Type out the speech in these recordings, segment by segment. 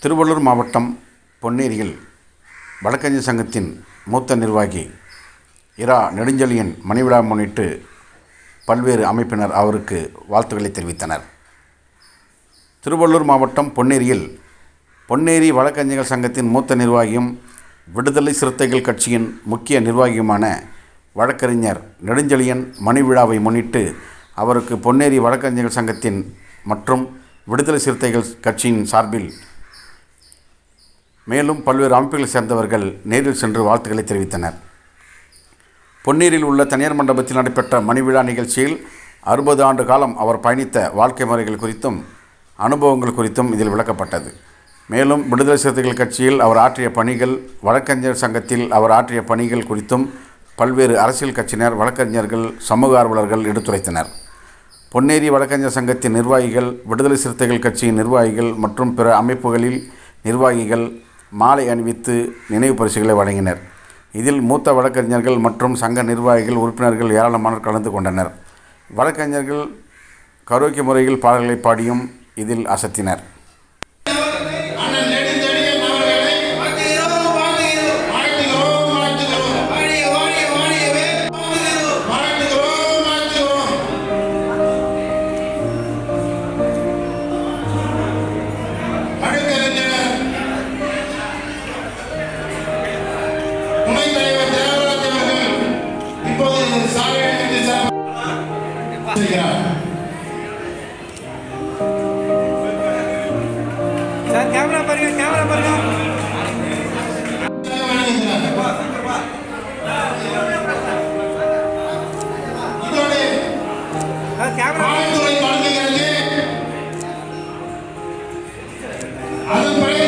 திருவள்ளூர் மாவட்டம் பொன்னேரியில் வழக்கறிஞர் சங்கத்தின் மூத்த நிர்வாகி இரா நெடுஞ்செழியன் மணிவிழா முன்னிட்டு பல்வேறு அமைப்பினர் அவருக்கு வாழ்த்துக்களை தெரிவித்தனர். திருவள்ளூர் மாவட்டம் பொன்னேரியில் பொன்னேரி வழக்கறிஞர்கள் சங்கத்தின் மூத்த நிர்வாகியும் விடுதலை சிறுத்தைகள் கட்சியின் முக்கிய நிர்வாகியுமான வழக்கறிஞர் நெடுஞ்செழியன் மணிவிழாவை முன்னிட்டு அவருக்கு பொன்னேரி வழக்கறிஞர்கள் சங்கத்தின் மற்றும் விடுதலை சிறுத்தைகள் கட்சியின் சார்பில் மேலும் பல்வேறு அமைப்புகளைச் சேர்ந்தவர்கள் நேரில் சென்று வாழ்த்துக்களை தெரிவித்தனர். பொன்னீரில் உள்ள தனியார் மண்டபத்தில் நடைபெற்ற மணிவிழா நிகழ்ச்சியில் அறுபது ஆண்டு காலம் அவர் பயணித்த வாழ்க்கை முறைகள் குறித்தும் அனுபவங்கள் குறித்தும் இதில் விளக்கப்பட்டது. மேலும் விடுதலை சிறுத்தைகள் கட்சியில் அவர் ஆற்றிய பணிகள் வழக்கறிஞர் சங்கத்தில் அவர் ஆற்றிய பணிகள் குறித்தும் பல்வேறு அரசியல் கட்சியினர் வழக்கறிஞர்கள் சமூக ஆர்வலர்கள் எடுத்துரைத்தனர். பொன்னேரி வழக்கறிஞர் சங்கத்தின் நிர்வாகிகள் விடுதலை சிறுத்தைகள் கட்சியின் நிர்வாகிகள் மற்றும் பிற அமைப்புகளில் நிர்வாகிகள் மாலை அணிவித்து நினைவு பரிசுகளை வழங்கினர். இதில் மூத்த வழக்கறிஞர்கள் மற்றும் சங்க நிர்வாகிகள் உறுப்பினர்கள் ஏராளமானோர் கலந்து கொண்டனர். வழக்கறிஞர்கள் கரோக்கிய முறையில் பாடல்களை பாடியும் இதில் அசத்தினர். செய்கிறார். சார் கேமரா பாருங்க கேமரா பாருங்க. கேமரா தொடங்குகிறது அதன் பிறகு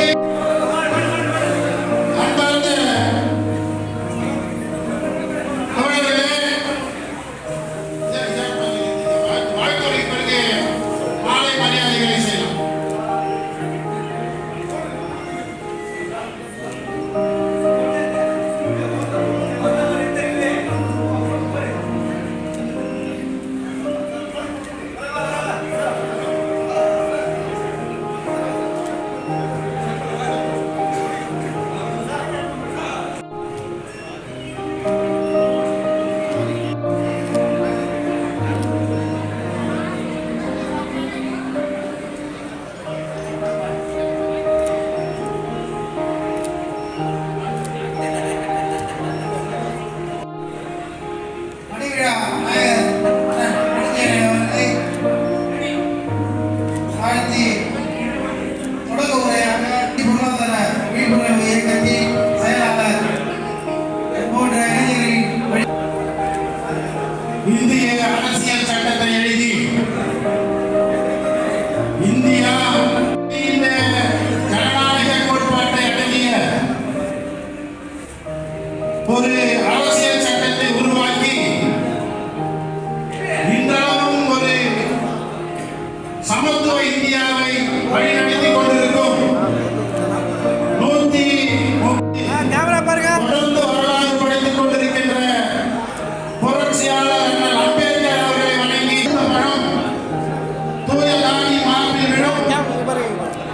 இந்திய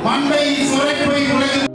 விழும் சுரைப்பை உலகில்